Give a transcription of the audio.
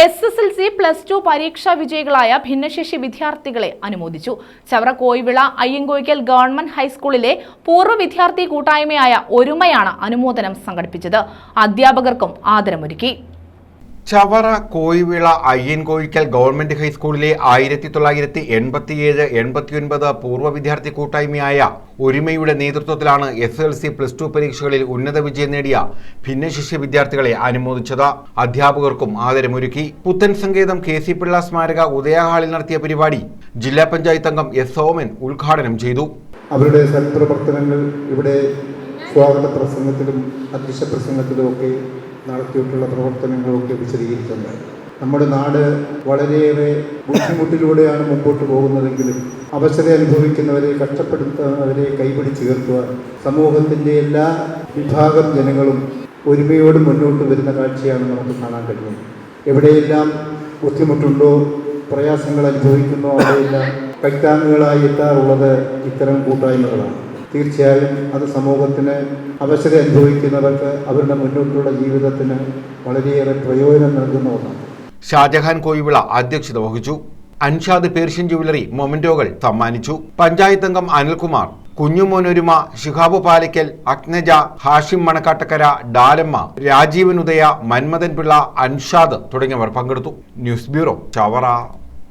S S L C plus two പരീക്ഷാ വിജയികളായ ഭിന്നശേഷി വിദ്യാർത്ഥികളെ അനുമോദിച്ചു. ചവറ കോയിവിള അയ്യങ്കോയ്ക്കൽ ഗവൺമെന്റ് ഹൈസ്കൂളിലെ പൂർവ വിദ്യാർത്ഥി കൂട്ടായ്മയായ ഒരുമയാണ് അനുമോദനം സംഘടിപ്പിച്ചത്. അധ്യാപകർക്കും ആദരമൊരുക്കി. ചവറ കോയിവിള അയ്യൻകോയിക്കൽ ഗവൺമെന്റ് ഹൈസ്കൂളിലെ ആയിരത്തി തൊള്ളായിരത്തി എൺപത്തിയേഴ് എൺപത്തിയൊൻപത് പൂർവ വിദ്യാർത്ഥി കൂട്ടായ്മയായ ഒരുമയുടെ നേതൃത്വത്തിലാണ് S L C plus two പരീക്ഷകളിൽ ഉന്നത വിജയം നേടിയ ഭിന്നശേഷി വിദ്യാർത്ഥികളെ അനുമോദിച്ചത്. അധ്യാപകർക്കും ആദരമൊരുക്കി. പുത്തൻ സങ്കേതം കെ സി പിള്ള സ്മാരക ഉദയഹാളിൽ നടത്തിയ പരിപാടി ജില്ലാ പഞ്ചായത്ത് അംഗം എസ് സോമൻ ഉദ്ഘാടനം ചെയ്തു. അവരുടെ ഇവിടെ സ്വാഗത പ്രസംഗത്തിലും അധ്യക്ഷ പ്രസംഗത്തിലും ഒക്കെ നടത്തിയിട്ടുള്ള പ്രവർത്തനങ്ങളൊക്കെ വിശദീകരിച്ചിട്ടുണ്ട് നമ്മുടെ നാട് വളരെയേറെ ബുദ്ധിമുട്ടിലൂടെയാണ് മുമ്പോട്ട് പോകുന്നതെങ്കിലും അവസരം അനുഭവിക്കുന്നവരെ കഷ്ടപ്പെടുത്തുന്നവരെ കൈപിടി ഉയർത്തുവാൻ സമൂഹത്തിന്റെ എല്ലാ വിഭാഗം ജനങ്ങളും ഒരുമയോട് മുന്നോട്ട് വരുന്ന കാഴ്ചയാണ് നമുക്ക് കാണാൻ കഴിയുന്നത്. എവിടെയെല്ലാം ബുദ്ധിമുട്ടുണ്ടോ പ്രയാസങ്ങൾ അനുഭവിക്കുന്നോ അവിടെയെല്ലാം കൈത്താങ്ങുകളായി എത്താറുള്ളത് ഇത്തരം കൂട്ടായ്മകളാണ്. തീർച്ചയായും അത് സമൂഹത്തിന് അവശത അനുഭവിക്കുന്നവർക്ക് അവരുടെ മുന്നോട്ടുള്ള ജീവിതത്തിന് വളരെയേറെ പ്രയോജനം നൽകുന്ന ഒന്നാണ്. ഷാജഹാൻ കോയിവിള അധ്യക്ഷത വഹിച്ചു. അൻഷാദ് പേർഷ്യൻ ജുവലറി മൊമന്റോകൾ സമ്മാനിച്ചു. പഞ്ചായത്ത് അംഗം അനിൽകുമാർ കുഞ്ഞുമോനൊരുമ ഷിഹാബു പാലിക്കൽ അഗ്നജ ഹാഷിം മണക്കാട്ടക്കര ഡാലമ്മ രാജീവൻ ഉദയ മന്മഥൻ പിള്ള അൻഷാദ് തുടങ്ങിയവർ പങ്കെടുത്തു. News bureau Chavara.